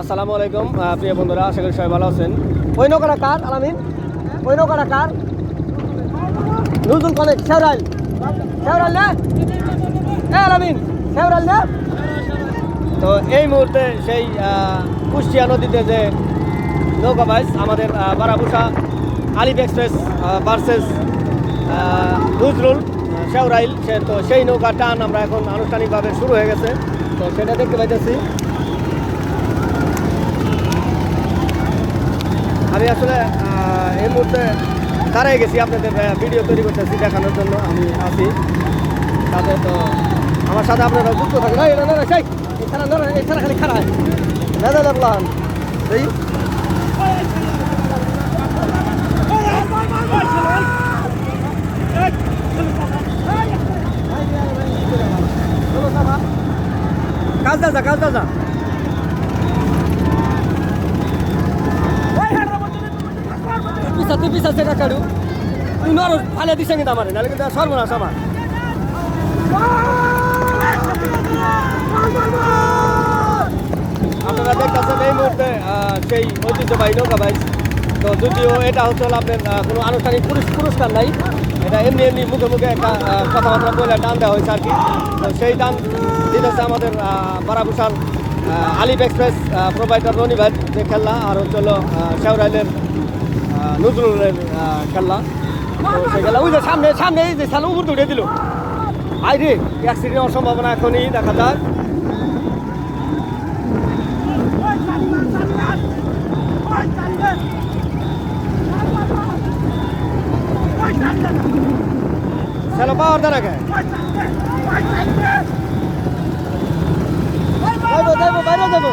আসসালামু আলাইকুম প্রিয় বন্ধুরা, আশা করি সবাই ভালো আছেন। ওই নৌকাটা কার, আলামিন? ওই নৌকাটা কার? নজরুল কলেজ শেওরাল শেওরাল না? এ, আলামিন শেওরাল না? তো এই মুহূর্তে সেই কুষ্টিয়া নদীতে যে নৌকা বাইস, আমাদের বারাবুসা আলিফ এক্সপ্রেস ভার্সেস নজরুল শেওরাইল, সে তো সেই নৌকা টান আমরা এখন আনুষ্ঠানিকভাবে শুরু হয়ে গেছে। তো সেটা দেখতে পাইতেছি। আমি আসলে এই মুহূর্তে দাঁড়াই গেছি আপনাদের ভিডিও তৈরি করতেছি, দেখানোর জন্য আমি আছি। সাথে তো আমার সাথে আপনারা যুক্ত থাকেন। না এটা না এখানে না খারাপ প্লান সেই। কাজ দাদা কাজ দাদা। তুই পিসা সেটা কাটু তুই নর ফালে দিছে কিন্তু আমার, নাহলে কিন্তু সর্বনাশ আমার। আপনারা দেখতেছেন এই মুহূর্তে সেই ঐতিহ্যবাহী নৌকা বাইক তো যদিও এটা হচ্ছে আপনার কোনো আনুষ্ঠানিক পুরস- পুরস্কার নাই, এটা এমনি এমনি মুখে মুখে একটা কথাবার্তা বলে টান দেওয়া হয়েছে আর কি তো সেই টান দিতেছে আমাদের বারাবুসার আলিফ এক্সপ্রেস প্রোভাইডার রনি ভাই যে খেলনা, আর হচ্ছে হলো শেওরাইলের নজরুলের খেলনা তো খেলা ওই যে সামনে সামনে, এই যে খেলা উপর উঠে দিল। আই রে অ্যাক্সিডেন্ট হওয়ার সম্ভাবনা এখনই দেখা যাক। চলো পাওয়ার দেন আগে। যাইবো যাইবো, বাইরে যাব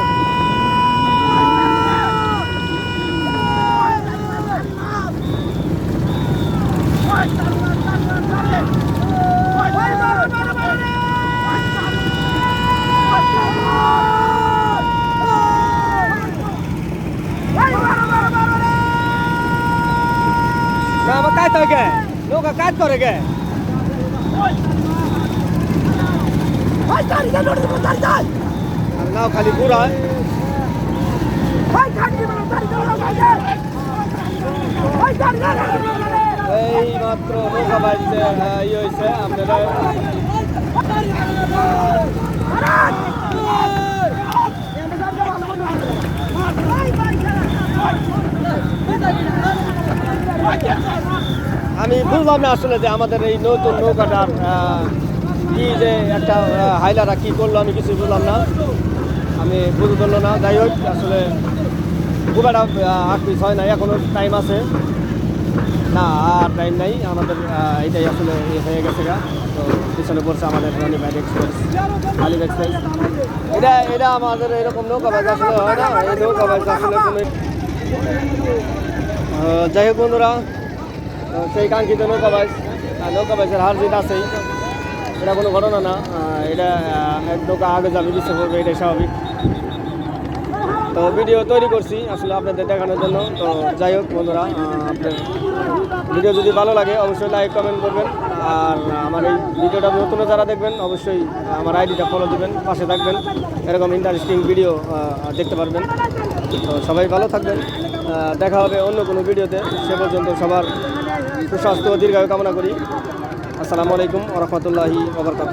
কাজ হয় গে? নৌকা কাজ করে গে? আর নাও খালি পুরা এই মাত্র নৌকা বাইতে ইয়ে হয়েছে আপনারা আমি বুঝলাম না আসলে যে আমাদের এই নতুন নৌকাটার কি যে একটা হাইলারা কি করল আমি কিছু বুঝলাম না। আমি বুঝতে পারল না। যাই হোক, আসলে খুব একটা আট পিস হয় না এখনও টাইম আছে। না, আর টাইম নাই। আমাদের এটাই আসলে হয়ে গেছে গা। তো পিছনে পড়ছে আমাদের রনি ব্যাগ এক্সপ্রেস আলিফ এক্সপ্রেস এটা এটা আমাদের এরকম নৌকা বাজ আসলে হয় না। এই নৌকা বাজ আসলে কোনো যাই হোক বন্ধুরা সেই কাঙ্ক্ষিত নৌকা বাইস নৌকা বাইসের হার জিত আছেই এটা কোনো ঘটনা না এটা এক নৌকা আগে যাবে বিশ্ব করবে, এটাই স্বাভাবিক। তো ভিডিও তৈরি করছি, আসলে আপনাদের দেখানোর জন্য। তো যাই হোক বন্ধুরা আপনার ভিডিও যদি ভালো লাগে, অবশ্যই লাইক, কমেন্ট করবেন। আর আমার এই ভিডিওটা নতুন যারা দেখবেন, অবশ্যই আমার আইডিটা ফলো দিবেন, পাশে থাকবেন। এরকম ইন্টারেস্টিং ভিডিও দেখতে পারবেন। তো সবাই ভালো থাকবেন। দেখা হবে অন্য কোনো ভিডিওতে। সে পর্যন্ত সবার সুস্বাস্থ্য দীর্ঘায়ু কামনা করি। আসসালামু আলাইকুম রহমতুল্লাহি ওবরকাত